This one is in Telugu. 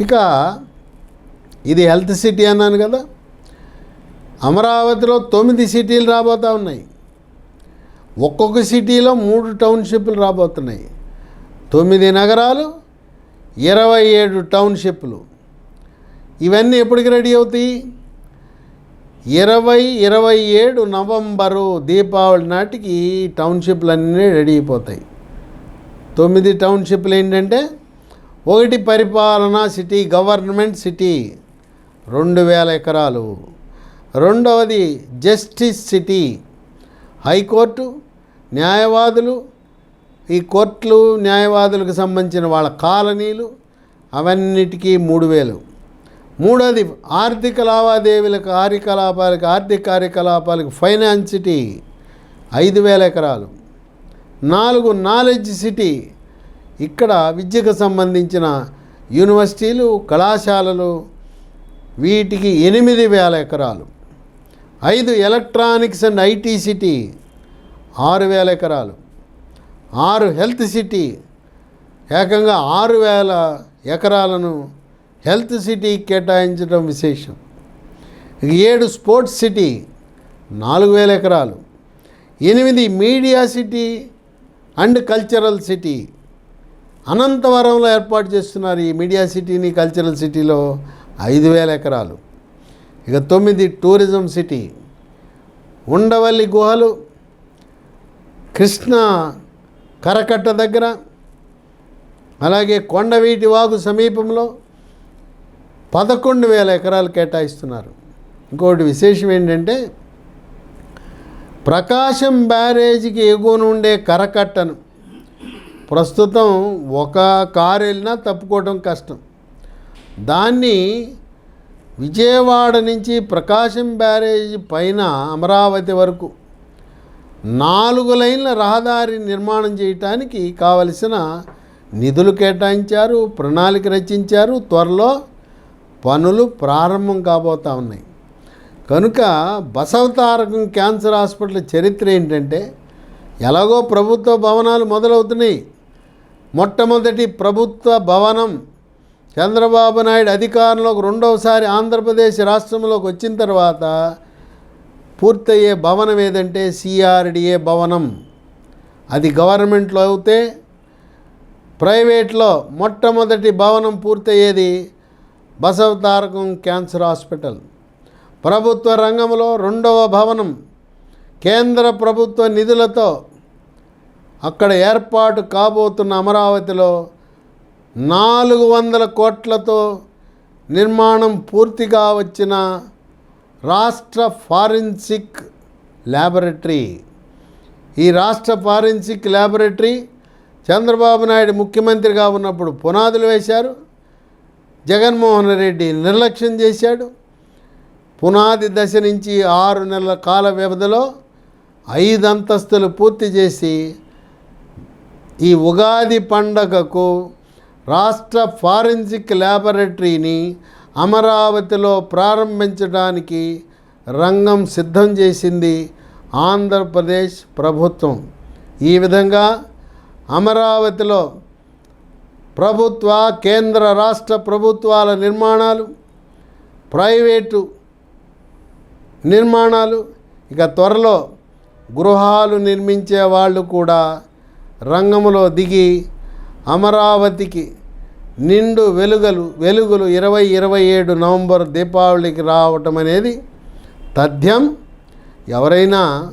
ఇక ఇది హెల్త్ సిటీ అన్నాను కదా. అమరావతిలో తొమ్మిది సిటీలు రాబోతూ ఉన్నాయి. ఒక్కొక్క సిటీలో మూడు టౌన్షిప్లు రాబోతున్నాయి. తొమ్మిది నగరాలు ఇరవై ఏడు టౌన్షిప్లు ఇవన్నీ ఎప్పటికి రెడీ అవుతాయి? ఇరవై ఇరవై ఏడు నవంబరు దీపావళి నాటికి ఈ టౌన్షిప్లన్నీ రెడీ అయిపోతాయి. తొమ్మిది టౌన్షిప్లు ఏంటంటే ఒకటి పరిపాలన సిటీ గవర్నమెంట్ సిటీ రెండు వేల ఎకరాలు. రెండవది జస్టిస్ సిటీ హైకోర్టు న్యాయవాదులు. ఈ కోర్టులు న్యాయవాదులకు సంబంధించిన వాళ్ళ కాలనీలు అవన్నిటికీ మూడు వేలు. మూడోది ఆర్థిక లావాదేవీలకు కార్యకలాపాలకు ఆర్థిక కార్యకలాపాలకు ఫైనాన్స్ సిటీ ఐదు వేల ఎకరాలు. నాలుగు నాలెడ్జ్ సిటీ ఇక్కడ విద్యకు సంబంధించిన యూనివర్సిటీలు కళాశాలలు వీటికి ఎనిమిది వేల ఎకరాలు. ఐదు ఎలక్ట్రానిక్స్ అండ్ ఐటీ సిటీ ఆరు వేల ఎకరాలు. ఆరు హెల్త్ సిటీ ఏకంగా ఆరు వేల ఎకరాలను హెల్త్ సిటీ కేటాయించడం విశేషం. ఏడు స్పోర్ట్స్ సిటీ నాలుగు వేల ఎకరాలు. ఎనిమిది media city and cultural city అనంతవరంలో ఏర్పాటు చేస్తున్నారు ఈ మీడియా సిటీని కల్చరల్ సిటీలో ఐదు వేల ఎకరాలు. ఇక తొమ్మిది టూరిజం సిటీ ఉండవల్లి గుహలు కృష్ణ కరకట్ట దగ్గర అలాగే కొండవీటి వాగు సమీపంలో పదకొండు వేల ఎకరాలు కేటాయిస్తున్నారు. ఇంకోటి విశేషం ఏంటంటే ప్రకాశం బ్యారేజీకి ఎగువన ఉండే కరకట్టను ప్రస్తుతం ఒక కారు వెళ్ళినా తప్పుకోవడం కష్టం. దాన్ని విజయవాడ నుంచి ప్రకాశం బ్యారేజ్ పైన అమరావతి వరకు నాలుగు లైన్ల రహదారి నిర్మాణం చేయటానికి కావలసిన నిధులు కేటాయించారు ప్రణాళిక రచించారు. త్వరలో పనులు ప్రారంభం కాబోతా ఉన్నాయి. కనుక బసవతారకం క్యాన్సర్ హాస్పిటల్ చరిత్ర ఏంటంటే ఎలాగో ప్రభుత్వ భవనాలు మొదలవుతున్నాయి. మొట్టమొదటి ప్రభుత్వ భవనం చంద్రబాబు నాయుడు అధికారంలోకి రెండవసారి ఆంధ్రప్రదేశ్ రాష్ట్రంలోకి వచ్చిన తర్వాత పూర్తయ్యే భవనం ఏదంటే సిఆర్డిఏ భవనం. అది గవర్నమెంట్లో అయితే ప్రైవేట్లో మొట్టమొదటి భవనం పూర్తయ్యేది బసవతారకం క్యాన్సర్ హాస్పిటల్. ప్రభుత్వ రంగంలో రెండవ భవనం కేంద్ర ప్రభుత్వ నిధులతో అక్కడ ఏర్పాటు కాబోతున్న అమరావతిలో నాలుగు వందల కోట్లతో నిర్మాణం పూర్తిగా వచ్చిన రాష్ట్ర ఫారెన్సిక్ ల్యాబొరేటరీ. ఈ రాష్ట్ర ఫారెన్సిక్ ల్యాబొరేటరీ చంద్రబాబు నాయుడు ముఖ్యమంత్రిగా ఉన్నప్పుడు పునాదులు వేశారు. జగన్మోహన్ రెడ్డి నిర్లక్ష్యం చేశాడు. పునాది దశ నుంచి ఆరు నెలల కాల వ్యవధిలో ఐదు అంతస్తులు పూర్తి చేసి ఈ ఉగాది పండగకు రాష్ట్ర ఫారెన్సిక్ ల్యాబొరేటరీని అమరావతిలో ప్రారంభించడానికి రంగం సిద్ధం చేసింది ఆంధ్రప్రదేశ్ ప్రభుత్వం. ఈ విధంగా అమరావతిలో ప్రభుత్వ కేంద్ర రాష్ట్ర ప్రభుత్వాల నిర్మాణాలు ప్రైవేటు నిర్మాణాలు ఇక త్వరలో గృహాలు నిర్మించే వాళ్ళు కూడా రంగంలో దిగి అమరావతికి నిండు వెలుగలు వెలుగులు ఇరవై ఇరవై ఏడు నవంబర్ దీపావళికి రావటం అనేది తథ్యం. ఎవరైనా